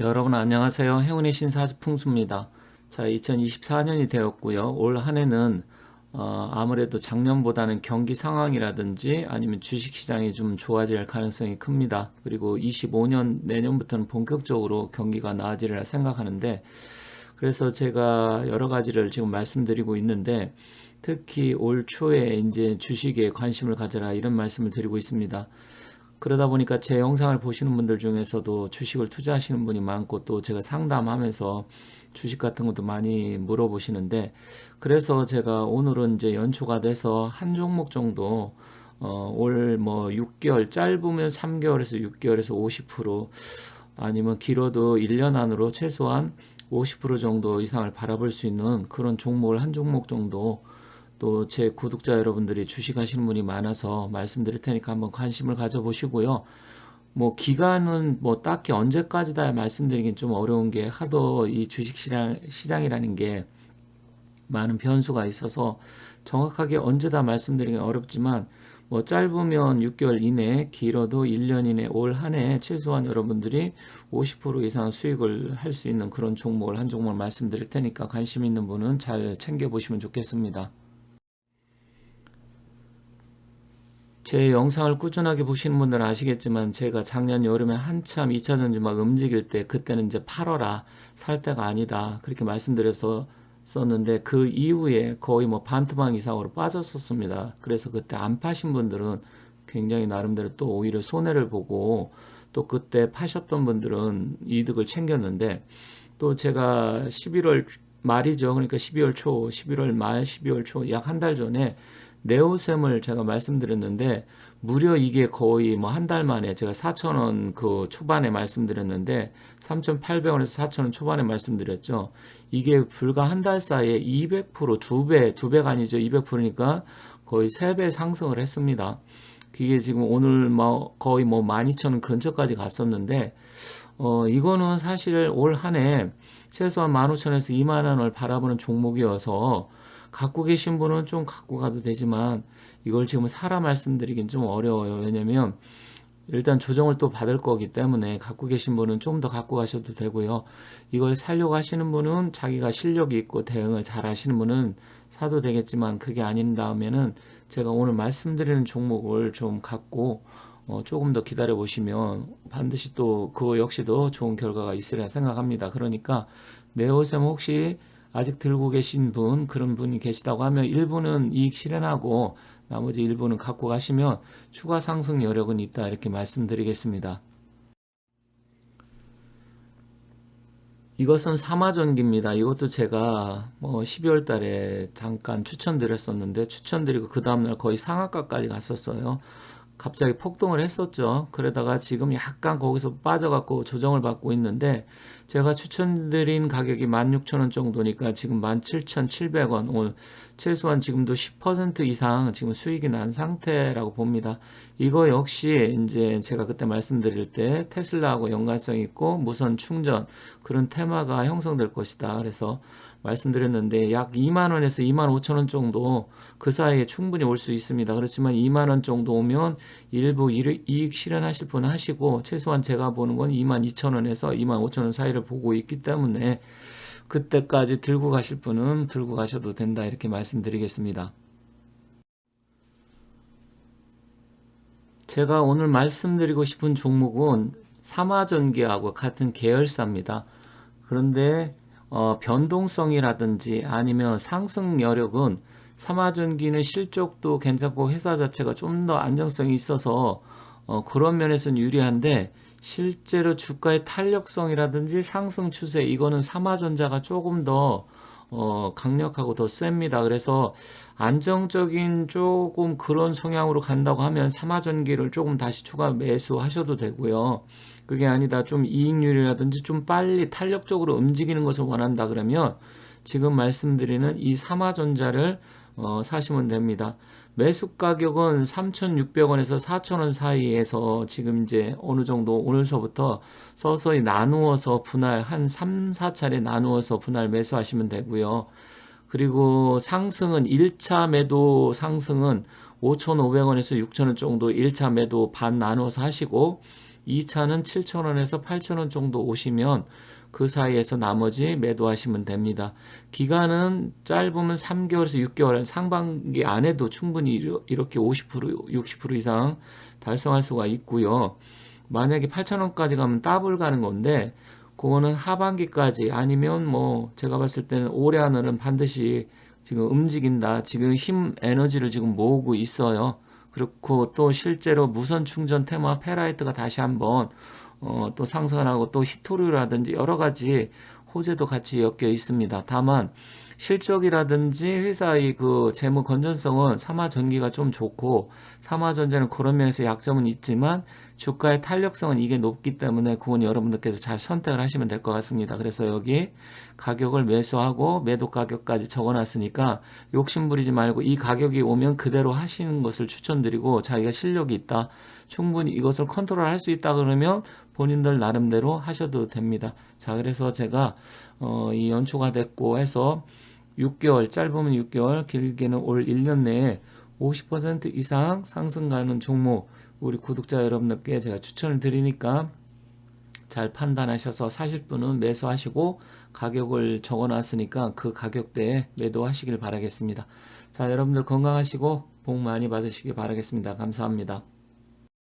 여러분 안녕하세요. 행운의 신사지 풍수입니다. 자, 2024년이 되었고요. 올 한 해는 어, 아무래도 작년보다는 경기 상황이라든지 아니면 주식 시장이 좀 좋아질 가능성이 큽니다. 그리고 25년 내년부터는 본격적으로 경기가 나아지리라 생각하는데 그래서 제가 여러 가지를 지금 말씀드리고 있는데 특히 올 초에 이제 주식에 관심을 가져라 이런 말씀을 드리고 있습니다. 그러다 보니까 제 영상을 보시는 분들 중에서도 주식을 투자하시는 분이 많고 또 제가 상담하면서 주식 같은 것도 많이 물어보시는데 그래서 제가 오늘은 이제 연초가 돼서 한 종목 정도 어, 올 뭐 6개월 짧으면 3개월에서 6개월에서 50% 아니면 길어도 1년 안으로 최소한 50% 정도 이상을 바라볼 수 있는 그런 종목을 한 종목 정도 또 제 구독자 여러분들이 주식하시는 분이 많아서 말씀드릴 테니까 한번 관심을 가져보시고요. 뭐 기간은 뭐 딱히 언제까지다 말씀드리긴 좀 어려운 게 하도 이 주식 시장 시장이라는 게 많은 변수가 있어서 정확하게 언제다 말씀드리기 어렵지만 뭐 짧으면 6개월 이내, 길어도 1년 이내 올 한 해 최소한 여러분들이 50% 이상 수익을 할 수 있는 그런 종목을 한 종목을 말씀드릴 테니까 관심 있는 분은 잘 챙겨 보시면 좋겠습니다. 제 영상을 꾸준하게 보시는 분들은 아시겠지만 제가 작년 여름에 한참 2차 전지 막 움직일 때 그때는 이제 팔어라 살 때가 아니다 그렇게 말씀드려서 썼는데 그 이후에 거의 뭐 반토막 이상으로 빠졌었습니다. 그래서 그때 안 파신 분들은 굉장히 나름대로 또 오히려 손해를 보고 또 그때 파셨던 분들은 이득을 챙겼는데 또 제가 11월 말이죠. 그러니까 12월 초, 11월 말, 12월 초 약 한 달 전에 네오셈을 제가 말씀드렸는데 무려 이게 거의 뭐 한 달 만에 제가 4,000원 그 초반에 말씀드렸는데 3,800원에서 4,000원 초반에 말씀드렸죠. 이게 불과 한 달 사이에 200%두 배, 두 배가 아니죠. 200%니까 거의 세 배 상승을 했습니다. 그게 지금 오늘 뭐 거의 뭐 12,000원 근처까지 갔었는데 어 이거는 사실 올 한해 최소한 15,000원에서 2만 원을 바라보는 종목이어서 갖고 계신 분은 좀 갖고 가도 되지만 이걸 지금 사라 말씀드리긴 좀 어려워요. 왜냐면 일단 조정을 또 받을 거기 때문에 갖고 계신 분은 좀 더 갖고 가셔도 되고요. 이걸 살려고 하시는 분은 자기가 실력이 있고 대응을 잘 하시는 분은 사도 되겠지만 그게 아닌 다음에는 제가 오늘 말씀드리는 종목을 좀 갖고 어, 조금 더 기다려 보시면 반드시 또 그거 역시도 좋은 결과가 있으리라 생각합니다. 그러니까 네오셈 혹시 아직 들고 계신 분 그런 분이 계시다고 하면 일부는 이익 실현하고 나머지 일부는 갖고 가시면 추가 상승 여력은 있다 이렇게 말씀드리겠습니다. 이것은 삼화전기입니다. 이것도 제가 뭐 12월 달에 잠깐 추천드렸었는데 추천드리고 그 다음날 거의 상한가까지 갔었어요. 갑자기 폭등을 했었죠. 그러다가 지금 약간 거기서 빠져갖고 조정을 받고 있는데 제가 추천드린 가격이 16,000원 정도니까 지금 17,700원 오늘 최소한 지금도 10% 이상 지금 수익이 난 상태라고 봅니다. 이거 역시 이제 제가 그때 말씀드릴 때 테슬라하고 연관성 있고 무선 충전 그런 테마가 형성될 것이다. 그래서 말씀드렸는데 약 2만 원에서 2만 5천 원 정도 그 사이에 충분히 올 수 있습니다. 그렇지만 2만 원 정도 오면 일부 이익 실현하실 분 하시고 최소한 제가 보는 건 2만 2천 원에서 2만 5천 원 사이를 보고 있기 때문에 그때까지 들고 가실 분은 들고 가셔도 된다 이렇게 말씀드리겠습니다. 제가 오늘 말씀드리고 싶은 종목은 삼화전기하고 같은 계열사입니다. 그런데 어, 변동성이라든지 아니면 상승 여력은 삼화전기는 실적도 괜찮고 회사 자체가 좀 더 안정성이 있어서 어, 그런 면에서는 유리한데 실제로 주가의 탄력성이라든지 상승 추세 이거는 삼화전자가 조금 더 어, 강력하고 더 셉니다. 그래서 안정적인 조금 그런 성향으로 간다고 하면 삼화전기를 조금 다시 추가 매수하셔도 되고요. 그게 아니다. 좀 이익률이라든지 좀 빨리 탄력적으로 움직이는 것을 원한다 그러면 지금 말씀드리는 이 삼화전자를 어, 사시면 됩니다. 매수 가격은 3,600원에서 4,000원 사이에서 지금 이제 어느 정도 오늘서부터 서서히 나누어서 분할 한 3, 4차례 나누어서 분할 매수하시면 되고요. 그리고 상승은 1차 매도 상승은 5,500원에서 6,000원 정도 1차 매도 반 나누어서 하시고 2차는 7,000원에서 8,000원 정도 오시면 그 사이에서 나머지 매도하시면 됩니다. 기간은 짧으면 3개월에서 6개월 상반기 안에도 충분히 이렇게 50% 60% 이상 달성할 수가 있고요. 만약에 8,000원까지 가면 더블 가는 건데 그거는 하반기까지 아니면 뭐 제가 봤을 때는 올해 안에는 반드시 지금 움직인다. 지금 힘 에너지를 지금 모으고 있어요. 그렇고 또 실제로 무선 충전 테마 페라이트가 다시 한번 어, 또 상승하고 또 히토류라든지 여러 가지 호재도 같이 엮여 있습니다. 다만 실적이라든지 회사의 그 재무 건전성은 삼화전기가 좀 좋고 삼화전자는 그런 면에서 약점은 있지만 주가의 탄력성은 이게 높기 때문에 그건 여러분들께서 잘 선택을 하시면 될 것 같습니다. 그래서 여기 가격을 매수하고 매도 가격까지 적어놨으니까 욕심 부리지 말고 이 가격이 오면 그대로 하시는 것을 추천드리고 자기가 실력이 있다. 충분히 이것을 컨트롤 할 수 있다 그러면 본인들 나름대로 하셔도 됩니다. 자, 그래서 제가 어, 이 연초가 됐고 해서 6개월, 짧으면 6개월, 길게는 올 1년 내에 50% 이상 상승 가는 종목 우리 구독자 여러분들께 제가 추천을 드리니까 잘 판단하셔서 사실 분은 매수하시고 가격을 적어 놨으니까 그 가격대에 매도하시길 바라겠습니다. 자, 여러분들 건강하시고 복 많이 받으시길 바라겠습니다. 감사합니다.